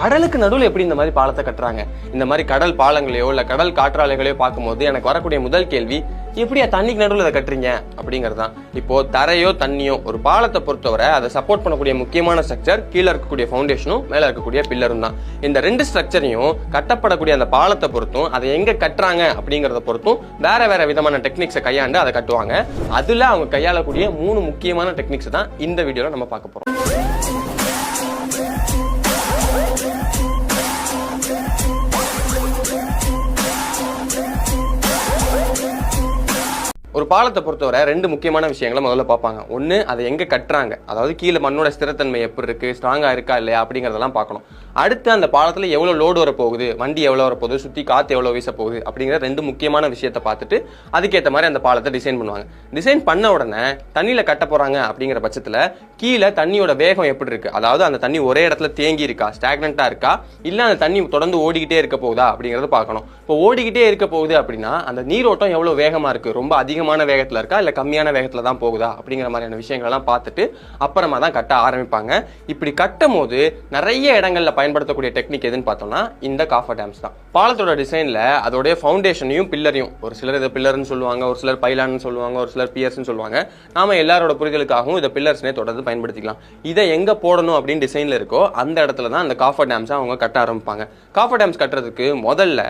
கடலுக்கு நடுவில் எப்படி இந்த மாதிரி பாலத்தை கட்டுறாங்க? இந்த மாதிரி கடல் பாலங்களையோ இல்லை கடல் காற்றாலைகளையோ பார்க்கும்போது எனக்கு வரக்கூடிய முதல் கேள்வி எப்படியா தண்ணிக்கு நடுவில் அதை கட்டுறீங்க? அப்படிங்கிறது தான் இப்போ தரையோ தண்ணியோ ஒரு பாலத்தை பொறுத்தவரை அதை சப்போர்ட் பண்ணக்கூடிய முக்கியமான ஸ்ட்ரக்சர் கீழே இருக்கக்கூடிய ஃபவுண்டேஷனும் மேலே இருக்கக்கூடிய பில்லரும் தான். இந்த ரெண்டு ஸ்ட்ரக்சரையும் கட்டப்படக்கூடிய அந்த பாலத்தை பொறுத்தும் அதை எங்கே கட்டுறாங்க அப்படிங்கிறத பொறுத்தும் வேற வேற விதமான டெக்னிக்ஸை கையாண்டு அதை கட்டுவாங்க. அதில் அவங்க கையாளக்கூடிய மூணு முக்கியமான டெக்னிக்ஸ் தான் இந்த வீடியோவில் நம்ம பார்க்க போகிறோம் ஒரு பாலத்தை பொறுத்தவரை ரெண்டு முக்கியமான விஷயங்களை முதல்ல பார்ப்பாங்க. ஒன்று அதை எங்கே கட்டுறாங்க? அதாவது கீழே மண்ணோட ஸ்திரத்தன்மை எப்படி இருக்குது ஸ்ட்ராங்காக இருக்கா இல்லையா? அப்படிங்கிறதெல்லாம் பார்க்கணும். அடுத்து அந்த பாலத்தில் எவ்வளோ லோடு வர போகுது வண்டி எவ்வளோ வர போகுது சுற்றி காற்று எவ்வளோ வீச போகுது அப்படிங்கிற ரெண்டு முக்கியமான விஷயத்தை பார்த்துட்டு அதுக்கேற்ற மாதிரி அந்த பாலத்தை டிசைன் பண்ணுவாங்க. டிசைன் பண்ண உடனே தண்ணியில் கட்ட போகிறாங்க அப்படிங்கிற பட்சத்தில் கீழே தண்ணியோட வேகம் எப்படி இருக்குது அதாவது அந்த தண்ணி ஒரே இடத்துல தேங்கி இருக்கா? ஸ்டாக்னண்ட்டாக இருக்கா? இல்லை அந்த தண்ணி தொடர்ந்து ஓடிக்கிட்டே இருக்க போகுதா அப்படிங்கிறத பார்க்கணும். இப்போ ஓடிக்கிட்டே இருக்க போகுது அப்படின்னா அந்த நீரோட்டம் எவ்வளோ வேகமாக இருக்குது ரொம்ப அதிகமான வேகத்தில் இருக்கா? இல்லை கம்மியான வேகத்தில் தான் போகுதா? அப்படிங்கிற மாதிரியான விஷயங்கள்லாம் பார்த்துட்டு அப்புறமா தான் கட்ட ஆரம்பிப்பாங்க. இப்படி கட்டும் போது நிறைய இடங்கள்ல பயன்படுத்தக்கூடிய டெக்னிக் எதுன்னு பார்த்தோம்னா இந்த காஃபர் டேம்ஸ் தான். பாலத்தோட டிசைன்ல அதோடைய ஃபவுண்டேஷனையும் பில்லரையும் ஒரு சிலர் இதை பில்லர்னு சொல்லுவாங்க ஒரு சிலர் பைலான்னு சொல்லுவாங்க ஒரு சிலர் பியர்ஸ்னு சொல்லுவாங்க. நாம எல்லாரோட புரிதலுக்காகவும் இதை பில்லர்ஸ்னே தொடர்ந்து பயன்படுத்திக்கலாம். இதை எங்கே போடணும் அப்படின்னு டிசைன்ல இருக்கோ அந்த இடத்துல தான் அந்த காஃபர் டேம்ஸை அவங்க கட்ட ஆரம்பிப்பாங்க. காஃபர் டேம்ஸ் கட்டுறதுக்கு முதல்ல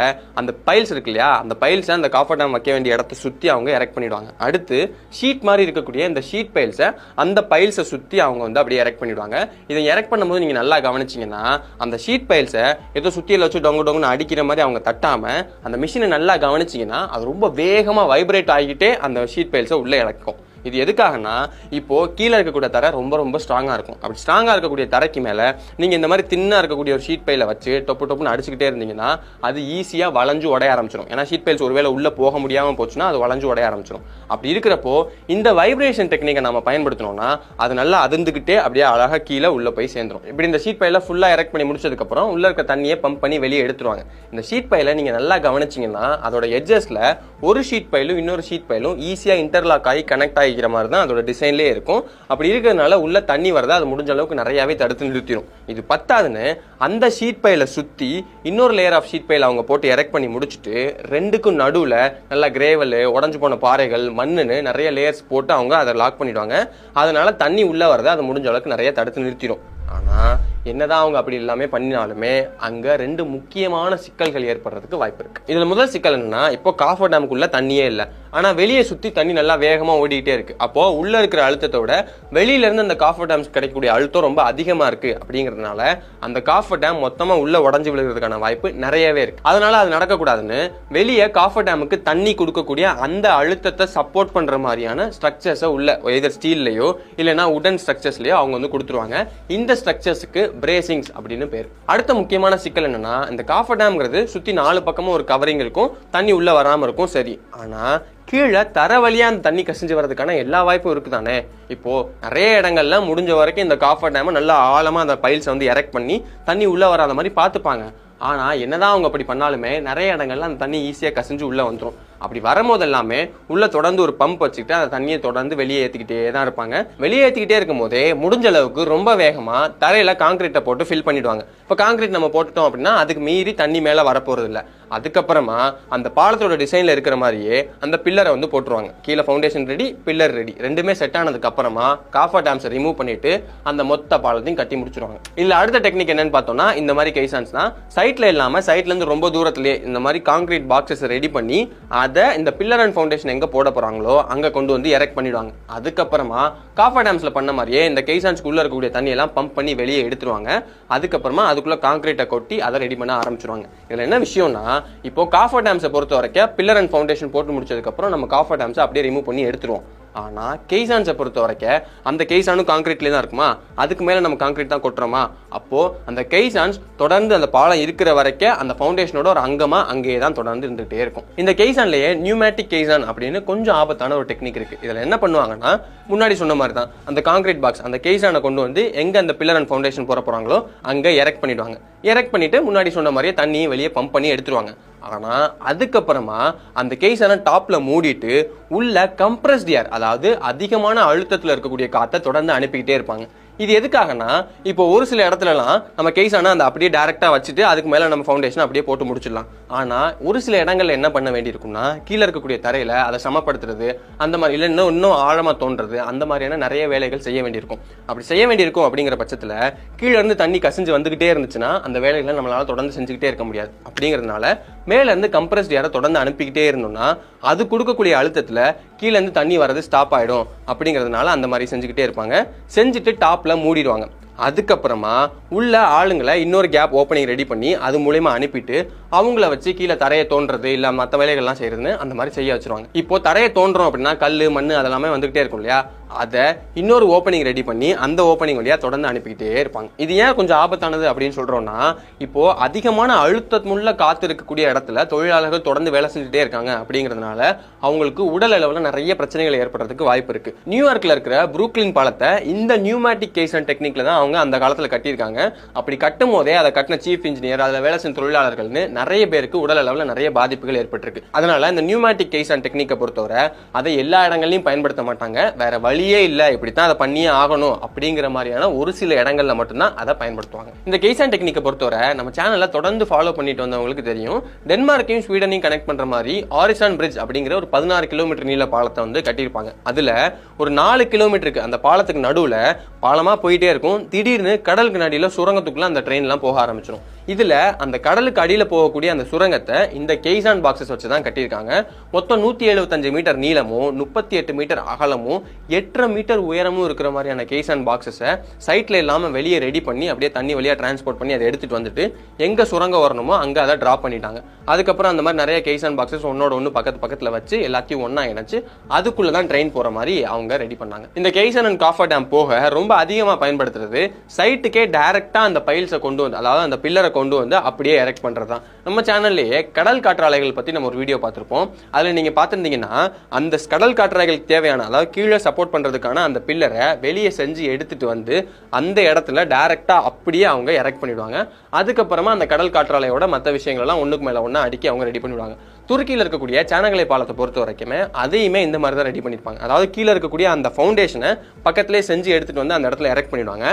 அந்த பைல்ஸ் இருக்கு இல்லையா? அந்த பைல்ஸை அந்த காஃபர் டேம் வைக்க வேண்டிய இடத்த சுற்றி அவங்க எரெக்ட் பண்ணிடுவாங்க. அடுத்து ஷீட் மாதிரி இருக்கக்கூடிய இந்த ஷீட் பைல்ஸை அந்த பைல்ஸை சுற்றி அவங்க வந்து அப்படியே எரெக்ட் பண்ணிடுவாங்க. இதை எரெக்ட் பண்ணும்போது நீங்கள் நல்லா கவனிச்சீங்கன்னா அந்த ஷீட் பைல்ஸை ஏதோ சுற்றியில் வச்சு டொங்கு டொங்குன்னு அடிக்கிற மாதிரி அவங்க தட்டாமல் அந்த மிஷினை நல்லா கவனிச்சிங்கன்னா அது ரொம்ப வேகமாக வைப்ரேட் ஆகிட்டே அந்த ஷீட் பைல்ஸை உள்ளே இறக்கும். இது எதுக்காகனா இப்போ கீழே இருக்கக்கூடிய தரை ரொம்ப ரொம்ப ஸ்ட்ராங்காக இருக்கும். அப்படி ஸ்ட்ராங்காக இருக்கக்கூடிய தரைக்கு மேலே நீங்க இந்த மாதிரி தின்னா இருக்கக்கூடிய ஒரு ஷீட் பையில் வச்சு டொப்பு டொப்புன்னு அடிச்சுக்கிட்டே இருந்தீங்கன்னா அது ஈஸியாக வளைஞ்சு உடைய ஆரம்பிச்சிடும் ஏன்னா ஷீட் பைல்ஸ் ஒருவேளை உள்ள போக முடியாம போச்சுன்னா அது வளைஞ்சு உடைய ஆரம்பிச்சிடும் அப்படி இருக்கிறப்போ இந்த வைப்ரேஷன் டெக்னிக்கை நம்ம பயன்படுத்தினோம்னா அது நல்லா அதிர்ந்துகிட்டே அப்படியே அழகாக கீழே உள்ள போய் சேர்ந்துரும். இப்படி இந்த ஷீட் பையில ஃபுல்லாக எரெக்ட் பண்ணி முடிச்சதுக்கப்புறம் உள்ளே உள்ள இருக்க தண்ணியை பம்ப் பண்ணி வெளியே எடுத்துருவாங்க. இந்த ஷீட் பையில் நீங்க நல்லா கவனிச்சிங்கன்னா அதோட எட்ஜஸில் ஒரு ஷீட் பைலும் இன்னொரு ஷீட் பைலும் ஈஸியாக இன்டர்லாக் ஆகி கனெக்ட் ஆகி ஆகிக்கிற மாதிரி தான் அதோட டிசைன்லேயே இருக்கும். அப்படி இருக்கிறதுனால உள்ள தண்ணி வரதை அது முடிஞ்ச அளவுக்கு நிறையாவே தடுத்து நிறுத்திடும் இது பத்தாதுன்னு அந்த ஷீட் பையில சுற்றி இன்னொரு லேயர் ஆஃப் ஷீட் பையில் அவங்க போட்டு எரெக்ட் பண்ணி முடிச்சுட்டு ரெண்டுக்கும் நடுவில் நல்லா கிரேவல் உடஞ்சு போன பாறைகள் மண்ணுன்னு நிறைய லேயர்ஸ் போட்டு அவங்க அதை லாக் பண்ணிடுவாங்க. அதனால தண்ணி உள்ளே வரதை அது முடிஞ்ச அளவுக்கு நிறைய தடுத்து நிறுத்திடும் ஆனால் என்னதான் அவங்க அப்படி எல்லாமே பண்ணினாலுமே அங்க ரெண்டு முக்கியமான சிக்கல்கள் ஏற்படுறதுக்கு வாய்ப்பு இருக்கு. இதுல முதல் சிக்கல் என்னன்னா இப்போ காஃபர் டேமுக்குள்ள தண்ணியே இல்லை. ஆனா வெளியே சுத்தி தண்ணி நல்லா வேகமா ஓடிக்கிட்டே இருக்கு. அப்போ உள்ள இருக்கிற அழுத்தத்தோட வெளியிலேருந்து வெளியில இருந்து அந்த காஃபர் டேம்ஸ் கிடைக்கக்கூடிய அழுத்தம் ரொம்ப அதிகமா இருக்கு அப்படிங்கறதுனால அந்த காஃபர் டேம் மொத்தமா உள்ள உடஞ்சு விழுகிறதுக்கான வாய்ப்பு நிறையவே இருக்கு. அதனால அது நடக்கக்கூடாதுன்னு வெளியே காஃபர் டேமுக்கு தண்ணி கொடுக்கக்கூடிய அந்த அழுத்தத்தை சப்போர்ட் பண்ற மாதிரியான ஸ்ட்ரக்சர்ஸை உள்ள எதர் ஸ்டீல்லையோ இல்லைன்னா உடன் ஸ்ட்ரக்சர்ஸ்லயோ அவங்க வந்து கொடுத்துருவாங்க. இந்த ஸ்ட்ரக்சர்ஸுக்கு பிரேசிங்ஸ் அப்படின்னு பேர். அடுத்த முக்கியமான சிக்கல் என்னன்னா இந்த காஃபர் டேம்ங்கிறது சுற்றி நாலு பக்கமும் ஒரு கவரிங் இருக்கும் தண்ணி உள்ளே வராமல் இருக்கும் சரி. ஆனால் கீழே தர வழியாக அந்த தண்ணி கசிஞ்சு வர்றதுக்கான எல்லா வாய்ப்பும் இருக்குதானே? இப்போது நிறைய இடங்கள்ல முடிஞ்ச வரைக்கும் இந்த காஃபர் டேமை நல்லா ஆழமாக அந்த பைல்ஸை வந்து எரெக்ட் பண்ணி தண்ணி உள்ளே வராத மாதிரி பார்த்துப்பாங்க. ஆனால் என்னதான் அவங்க அப்படி பண்ணாலுமே நிறைய இடங்கள்ல அந்த தண்ணி ஈஸியாக கசிஞ்சு உள்ளே வந்துடும் அப்படி வரும்போது எல்லாமே உள்ள தொடர்ந்து ஒரு பம்ப் வச்சுக்கிட்டு அந்த தண்ணியை தொடர்ந்து வெளியே ஏற்றிக்கிட்டே தான் இருப்பாங்க. வெளியே ஏற்றிக்கிட்டே இருக்கும் போதே முடிஞ்ச அளவுக்கு ரொம்ப வேகமாக தரையில் காங்கிரீட்டை போட்டு ஃபில் பண்ணிடுவாங்க. இப்போ காங்கிரீட் நம்ம போட்டுட்டோம் அப்படின்னா அதுக்கு மீறி தண்ணி மேலே வரப்போகிறது இல்லை அதுக்கப்புறமா அந்த பாலத்தோட டிசைனில் இருக்கிற மாதிரியே அந்த பில்லரை வந்து போட்டுருவாங்க. கீழே ஃபவுண்டேஷன் ரெடி பில்லர் ரெடி ரெண்டுமே செட் ஆனதுக்கு அப்புறமா காஃபர் டேம்ஸை ரிமூவ் பண்ணிட்டு அந்த மொத்த பாலத்தையும் கட்டி முடிச்சிருவாங்க. இல்லை அடுத்த டெக்னிக் என்னன்னு பார்த்தோம்னா இந்த மாதிரி கைசான்ஸ் தான். சைட்டில் இல்லாமல் சைட்லேருந்து ரொம்ப தூரத்துலேயே இந்த மாதிரி காங்கிரீட் பாக்ஸஸ் ரெடி பண்ணி அதை அதை இந்த பில்லர் அண்ட் ஃபவுண்டேஷன் எங்கே போட போகிறாங்களோ அங்கே கொண்டு வந்து எரெக்ட் பண்ணிடுவாங்க. அதுக்கப்புறமா காஃபர் டேம்ஸில் பண்ண மாதிரியே இந்த கைசான்ஸ்க்கு உள்ளே இருக்கக்கூடிய தண்ணியெல்லாம் பம்ப் பண்ணி வெளியே எடுத்துருவாங்க. அதுக்கப்புறமா அதுக்குள்ளே காங்கிரீட்டை கொட்டி அதை ரெடி பண்ண ஆரம்பிச்சிருவாங்க. இதில் என்ன விஷயம்னா இப்போ காஃபர் டேம்ஸை பொறுத்த வரைக்கும் பில்லர் அண்ட் ஃபவுண்டேஷன் போட்டு முடிச்சதுக்கப்புறம் நம்ம காஃபர் டேம்ஸை அப்படியே ரிமூவ் பண்ணி எடுத்துருவோம். ஆனால் கெய்சான்ஸை பொறுத்த வரைக்கும் அந்த கெய்சானும் காங்கிரீட்லேயே தான் இருக்குமா? அதுக்கு மேலே நம்ம காங்கிரீட் தான் கொட்டுறோமா? அப்போது அந்த கெய்சான்ஸ் தொடர்ந்து அந்த பாலம் இருக்கிற வரைக்கும் அந்த ஃபவுண்டேஷனோட ஒரு அங்கமாக அங்கேயே தான் தொடர்ந்து இருந்துகிட்டே இருக்கும். இந்த கெய்சான்லேயே நியூமேட்டிக் கெய்சான் அப்படின்னு கொஞ்சம் ஆபத்தான ஒரு டெக்னிக் இருக்குது இதில் என்ன பண்ணுவாங்கன்னா முன்னாடி சொன்ன மாதிரி தான் அந்த காங்கிரீட் பாக்ஸ் அந்த கெய்சானை கொண்டு வந்து எங்கே அந்த பில்லர் அண்ட் ஃபவுண்டேஷன் போகிற போகிறாங்களோ அங்கே எரெக்ட் பண்ணிடுவாங்க. எரெக்ட் பண்ணிவிட்டு முன்னாடி சொன்ன மாதிரியே தண்ணியை வெளியே பம்ப் பண்ணி எடுத்துருவாங்க. ஆனா அதுக்கப்புறமா அந்த கேஸான டாப்ல மூடிட்டு உள்ள கம்ப்ரஸ்ட் ஏர் அதாவது அதிகமான அழுத்தத்தில் இருக்கக்கூடிய காற்றை தொடர்ந்து அனுப்பிக்கிட்டே இருப்பாங்க. இது எதுக்காகனா இப்போ ஒரு சில இடத்துலலாம் நம்ம கேஸ் ஆனால் அந்த அப்படியே டேரெக்டாக வச்சுட்டு அதுக்கு மேலே நம்ம ஃபவுண்டேஷன் அப்படியே போட்டு முடிச்சிடலாம். ஆனால் ஒரு சில இடங்களில் என்ன பண்ண வேண்டியிருக்கும்னா கீழே இருக்கக்கூடிய தரையில் அதை சமப்படுத்துறது அந்த மாதிரி இல்லை இன்னும் இன்னும் ஆழமாக தோன்றது அந்த மாதிரியான நிறைய வேலைகள் செய்ய வேண்டியிருக்கும். அப்படி செய்ய வேண்டியிருக்கும் அப்படிங்கிற பட்சத்தில் கீழே இருந்து தண்ணி கசிஞ்சு வந்துகிட்டே இருந்துச்சுன்னா அந்த வேலைகளை நம்மளால் தொடர்ந்து செஞ்சுக்கிட்டே இருக்க முடியாது. அப்படிங்கிறதுனால மேலேருந்து கம்ப்ரஸ்ட் ஏரை தொடர்ந்து அனுப்பிக்கிட்டே இருந்தோம்னா அது கொடுக்கக்கூடிய அழுத்தத்தில் கீழேருந்து தண்ணி வர்றது ஸ்டாப் ஆகிடும் அப்படிங்கிறதுனால அந்த மாதிரி செஞ்சுக்கிட்டே இருப்பாங்க. செஞ்சுட்டு டாப்பில் மூடிடுவாங்க. அதுக்கப்புறமா உள்ள ஆளுங்களை இன்னொரு கேப் ஓப்பனிங் ரெடி பண்ணி அது மூலயமா அனுப்பிட்டு அவங்கள வச்சு கீழே தரையை தோன்றது இல்லை மற்ற வேலைகள்லாம் செய்யறதுன்னு அந்த மாதிரி செய்ய வச்சிருவாங்க. இப்போ தரையை தோன்றோம் அப்படின்னா கல் மண் அதெல்லாமே வந்துகிட்டே இருக்கும் இல்லையா? அதை இன்னொரு ஓப்பனிங் ரெடி பண்ணி அந்த ஓப்பனிங் வழியாக தொடர்ந்து அனுப்பிக்கிட்டே இருப்பாங்க. இது ஏன் கொஞ்சம் ஆபத்தானது அப்படின்னு சொல்கிறோன்னா இப்போது அதிகமான அழுத்தமுள்ள காத்து இருக்கக்கூடிய இடத்துல தொழிலாளர்கள் தொடர்ந்து வேலை செஞ்சுட்டே இருக்காங்க அப்படிங்கிறதுனால அவங்களுக்கு உடல் அளவில் நிறைய பிரச்சனைகள் ஏற்படுறதுக்கு வாய்ப்பு இருக்குது நியூயார்க்கில் இருக்கிற புரூக்லின் பாலத்தை இந்த நியூமேட்டிக் கேஸ் அண்ட் டெக்னிக்கில் தான் அவங்க அந்த காலத்துல கட்டியிருக்காங்க. அப்படி கட்டும் போதே அதை கட்டின சீஃப் இன்ஜினியர் அதில் வேலை செஞ்ச தொழிலாளர்கள்னு நிறைய பேருக்கு உடல் அளவில் நிறைய பாதிப்புகள் ஏற்பட்டிருக்கு. அதனால இந்த நியூமேட்டிக் கேஸ் அண்ட் டெக்னிக்கை பொறுத்தவரை அதை எல்லா இடங்கள்லையும் பயன்படுத்த மாட்டாங்க. வேற வழியே இல்லை. இப்படித்தான் அதை பண்ணியே ஆகணும் அப்படிங்கிற மாதிரியான ஒரு சில இடங்களில் மட்டும்தான் அதை பயன்படுத்துவாங்க. இந்த கேஸ் அண்ட் டெக்னிக்கை பொறுத்தவரை நம்ம சேனலில் தொடர்ந்து ஃபாலோ பண்ணிட்டு வந்தவங்களுக்கு தெரியும். டென்மார்க்கையும் ஸ்வீடனையும் கனெக்ட் பண்ற மாதிரி ஆரிசான் பிரிட்ஜ் அப்படிங்கிற ஒரு பதினாறு கிலோமீட்டர் நீள பாலத்தை வந்து கட்டியிருப்பாங்க. அதுல ஒரு நாலு கிலோமீட்டருக்கு அந்த பாலத்துக்கு நடுவில் பாலமாக போயிட்டே இருக்கும். திடீர்னு கடலுக்கு நடியில் சுரங்கத்துக்குள்ள அந்த ட்ரெயின்லாம் போக ஆரம்பிச்சிடும் இதில் அந்த கடலுக்கு அடியில் போகக்கூடிய அந்த சுரங்கத்தை இந்த கெய்சான் பாக்ஸஸ் வச்சு தான் கட்டியிருக்காங்க. மொத்தம் நூற்றி எழுபத்தஞ்சு மீட்டர் நீளமும் முப்பத்தி எட்டு மீட்டர் அகலமும் எட்டரை மீட்டர் உயரமும் இருக்கிற மாதிரியான கெய்சான் பாக்ஸஸை சைட்டில் இல்லாமல் வெளியே ரெடி பண்ணி அப்படியே தண்ணி வழியாக டிரான்ஸ்போர்ட் பண்ணி அதை எடுத்துட்டு வந்துட்டு எங்கே சுரங்கம் வரணுமோ அங்கே அதை ட்ராப் பண்ணிட்டாங்க. அதுக்கப்புறம் அந்த மாதிரி நிறைய கெய்சான் பாக்ஸஸ் ஒன்னோட ஒன்று பக்கத்து பக்கத்தில் வச்சு எல்லாத்தையும் ஒன்றா இணைச்சு அதுக்குள்ளே தான் ட்ரெயின் போகிற மாதிரி அவங்க ரெடி பண்ணாங்க. இந்த கெய்சன் அண்ட் காஃபர் டேம் போக ரொம்ப அதிகமாக பயன்படுத்துறது சைட்டுக்கே டேரெக்டாக அந்த பைல்ஸை கொண்டு வந்து அதாவது அந்த பில்லரை கொண்டு வந்து அப்படியே எரெக்ட் பண்ணுறது தான் நம்ம சேனல்லையே கடல் காற்றாலைகள் பற்றி நம்ம ஒரு வீடியோ பார்த்துருப்போம். அதில் நீங்கள் பார்த்துருந்தீங்கன்னா அந்த கடல் காற்றாலைகளுக்கு தேவையான அதாவது கீழே சப்போர்ட் பண்ணுறதுக்கான அந்த பில்லரை வெளியே செஞ்சு எடுத்துகிட்டு வந்து அந்த இடத்துல டேரெக்டாக அப்படியே அவங்க எரெக்ட் பண்ணிவிடுவாங்க அதுக்கப்புறமா அந்த கடல் காற்றாலையோட மற்ற விஷயங்களெலாம் ஒன்றுக்கு மேலே ஒன்றா அடிக்க அடுக்கி அவங்க ரெடி பண்ணிவிடுவாங்க துருக்கியில் இருக்கக்கூடிய சேனங்களை பாலத்தை பொறுத்த வரைக்குமே அதையுமே இந்த மாதிரி தான் ரெடி பண்ணியிருப்பாங்க அதாவது கீழே இருக்கக்கூடிய அந்த ஃபவுண்டேஷனை பக்கத்திலே செஞ்சு எடுத்துகிட்டு வந்து அந்த இடத்துல எரெக்ட் பண்ணிடுவாங்க.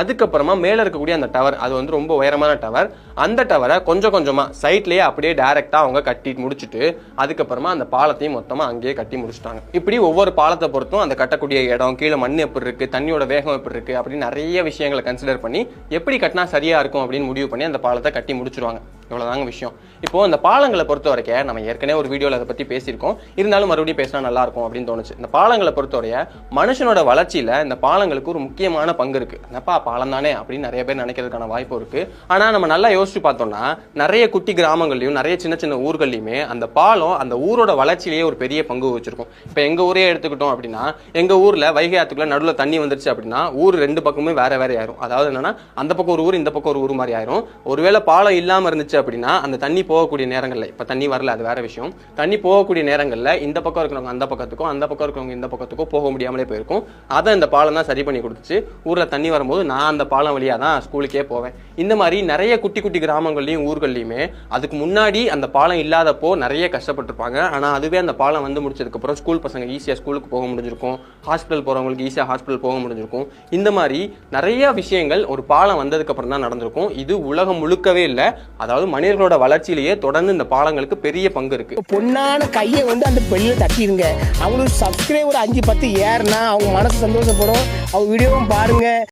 அதுக்கப்புறமா மேலே இருக்கக்கூடிய அந்த டவர் அது வந்து ரொம்ப உயரமான டவர் அந்த டவரை கொஞ்சம் கொஞ்சமாக சைட்லேயே அப்படியே டேரெக்டாக அவங்க கட்டி முடிச்சுட்டு அதுக்கப்புறமா அந்த பாலத்தையும் மொத்தமாக அங்கேயே கட்டி முடிச்சிட்டாங்க. இப்படி ஒவ்வொரு பாலத்தை பொறுத்தும் அந்த கட்டக்கூடிய இடம் கீழே மண் எப்படி இருக்குது தண்ணியோட வேகம் எப்படி இருக்குது அப்படின்னு நிறைய விஷயங்களை கன்சிடர் பண்ணி எப்படி கட்டினா சரியாக இருக்கும் அப்படின்னு முடிவு பண்ணி அந்த பாலத்தை கட்டி முடிச்சிருவாங்க. இவ்வளோதாங்க விஷயம். இப்போ இந்த பாலங்களை பொறுத்த வரைக்கும் நம்ம ஏற்கனவே ஒரு வீடியோவில் அதை பற்றி பேசியிருக்கோம். இருந்தாலும் மறுபடியும் பேசினா நல்லா இருக்கும் அப்படின்னு தோணுச்சு. இந்த பாலங்களை பொறுத்தவரைய மனுஷனோட வளர்ச்சியில் இந்த பாலங்களுக்கு ஒரு முக்கியமான பங்கு இருக்குது என்னப்பா பாலம் தானே அப்படின்னு நிறைய பேர் நினைக்கிறதுக்கான வாய்ப்பு இருக்குது ஆனால் நம்ம நல்லா யோசிச்சு பார்த்தோம்னா நிறைய குட்டி கிராமங்கள்லையும் நிறைய சின்ன சின்ன ஊர்கள்லையுமே அந்த பாலம் அந்த ஊரோட வளர்ச்சியிலேயே ஒரு பெரிய பங்கு வச்சிருக்கும். இப்போ எங்கள் ஊரே எடுத்துக்கிட்டோம் அப்படின்னா எங்கள் ஊரில் வைகை ஆற்றுக்குள்ள நடுவில் தண்ணி வந்துருச்சு அப்படின்னா ஊர் ரெண்டு பக்கமுமே வேறு வேறு ஆயிரும் அதாவது என்னன்னா அந்த பக்கம் ஒரு ஊர் இந்த பக்கம் ஒரு ஊர் மாதிரி ஆயிரும். ஒருவேளை பாலம் இல்லாமல் இருந்துச்சு அப்படின்னா அந்த தண்ணி போகக்கூடிய நேரங்களில் இப்போ தண்ணி வரல அது வேற விஷயம். தண்ணி போகக்கூடிய நேரங்களில் இந்த பக்கம் இருக்கிறவங்க அந்த பக்கத்துக்கும் அந்த பக்கம் இருக்கிறவங்க இந்த பக்கத்துக்கும் போக முடியாமலே போயிருக்கும். அதை இந்த பாலம் தான் சரி பண்ணி கொடுத்துச்சு. ஊரில் தண்ணி வரும்போது நான் அந்த பாலம் வழியா தான் ஸ்கூலுக்கே போவேன். இந்த மாதிரி நிறைய குட்டி குட்டி கிராமங்கள்லையும் ஊர்கள்லையுமே அதுக்கு முன்னாடி அந்த பாலம் இல்லாதப்போ நிறைய கஷ்டப்பட்டிருப்பாங்க. ஆனால் அதுவே அந்த பாலம் வந்து முடிச்சதுக்கப்புறம் ஸ்கூல் பசங்க ஈஸியாக ஸ்கூலுக்கு போக முடிஞ்சிருக்கும். ஹாஸ்பிட்டல் போறவங்களுக்கு ஈஸியாக ஹாஸ்பிட்டல் போக முடிஞ்சிருக்கும். இந்த மாதிரி நிறைய விஷயங்கள் ஒரு பாலம் வந்ததுக்கு அப்புறம் தான் நடந்திருக்கும். இது உலகம் முழுக்கவே இல்லை. அதாவது மனிதர்களோட வளர்ச்சியிலேயே தொடர்ந்து இந்த பாலங்களுக்கு பெரிய பங்கு இருக்கு. பொண்ணான கையை வந்து அந்த பெண்ணில் தட்டிடுங்க அவங்களுக்கு சப்ஸ்கிரைபர் அஞ்சு பத்து ஏறுனா அவங்க மனசு சந்தோஷப்படும். அவங்க வீடியோவும் பாருங்க.